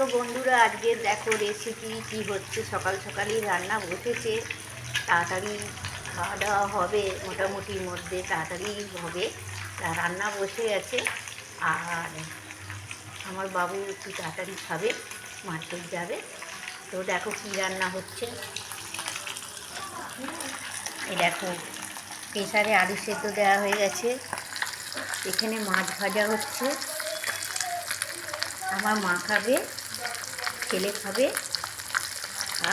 তো বন্ধুরা, আজকে দেখো রেসিপি কি হচ্ছে? সকাল সকালই রান্না বসেছে। তাড়াতাড়ি খাওয়া দাওয়া হবে মোটামুটির মধ্যে তাড়াতাড়ি হবে। রান্না বসে আছে। আর আমার বাবু একটু তাড়াতাড়ি খাবে, মার্কেট যাবে। তো দেখো কী রান্না হচ্ছে। এই দেখো, প্রেসারে আলু সেদ্ধ দেওয়া হয়ে গেছে। এখানে মাছ ভাজা হচ্ছে। আমার মা খাবে। ছেলে খাবে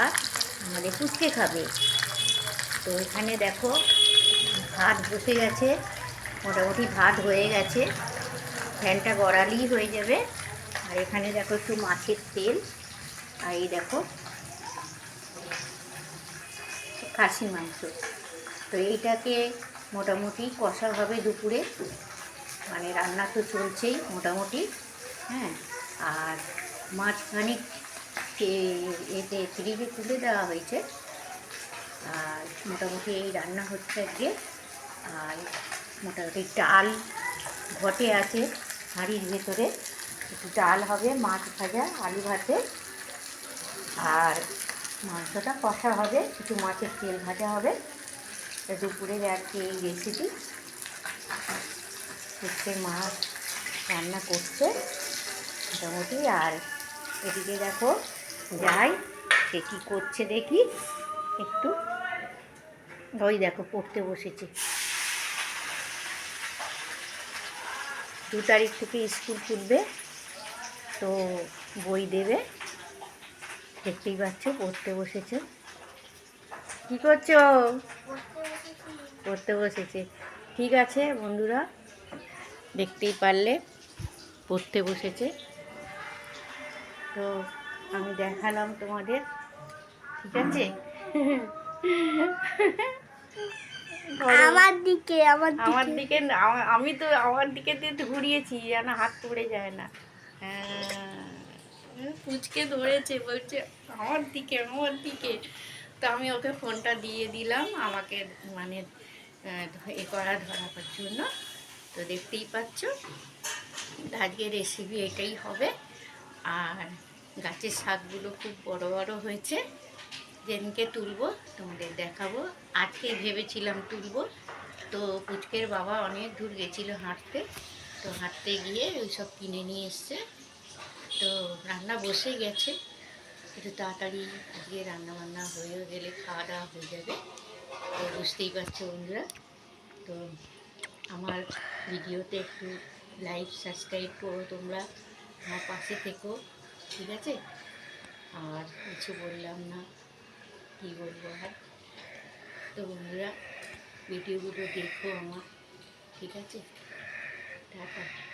আর আমাদের পুচকে খাবে। তো এখানে দেখো ভাত বসে গেছে, মোটামুটি ভাত হয়ে গেছে। ফ্যানটা গড়ালেই হয়ে যাবে। আর এখানে দেখো একটু মাছের তেল, আর এই দেখো খাসি মাংস। তো এইটাকে মোটামুটি কষা হবে দুপুরে মানে রান্না তো চলছেই মোটামুটি হ্যাঁ। আর মাঝখানে এতে ফ্রিজে তুলে দেওয়া হয়েছে। আর মোটামুটি এই রান্না হচ্ছে আজকে। আর মোটামুটি ডাল ঘটে আছে হাঁড়ির ভেতরে। একটু ডাল হবে, মাছ ভাজা, আলু ভাতে। আর মাংসটা কষা হবে, কিছু মাছের তেল ভাজা হবে। দুপুরের আর কি এই রেসিপি হচ্ছে মাছ রান্না করছে মোটামুটি। আর এদিকে দেখো যাই, সে কী করছে দেখি। একটু ওই দেখো, পড়তে বসেছে। দু তারিখ থেকে স্কুল খুলবে, তো বই দেবে। দেখতেই পাচ্ছ, পড়তে বসেছে। কি করছ? পড়তে বসেছে। ঠিক আছে বন্ধুরা, দেখতেই পারলে, পড়তে বসেছে। তো আমি দেখালাম তোমাদের। ঠিক আছে। আমার দিকে আমার আমার দিকে আমি তো আমার দিকে দিয়ে ঘুরিয়েছি যেন হাত পড়ে যায় না। হ্যাঁ, পুচকে ধরেছে বলছে আমার দিকে আমার দিকে। তো আমি ওকে ফোনটা দিয়ে দিলাম আমাকে মানে এ করা ধরাবার জন্য। তো দেখতেই পাচ্ছ আজকে রেসিপি এটাই হবে। আর গাছের শাকগুলো খুব বড় বড় হয়েছে। যেদিনকে তুলব, তোমাদের দেখাবো। আজকে ভেবেছিলাম তুলব। তো পুচকের বাবা অনেক দূর গেছিল হাঁটতে। তো হাঁটতে গিয়ে ওই সব কিনে নিয়ে এসছে। তো রান্না বসে গেছে। একটু তাড়াতাড়ি আজকে রান্না বান্না হয়ে গেলে খাওয়া দাওয়া হয়ে যাবে। তো বুঝতেই পারছ বন্ধুরা। তো আমার ভিডিওতে একটু লাইক সাবস্ক্রাইব করো তোমরা। আমার পাশে থেকো। ঠিক আছে? আর কিছু বললাম না। কী বলব আর? তো বন্ধুরা ভিডিওগুলো দেখো আমার, ঠিক আছে? টাটা।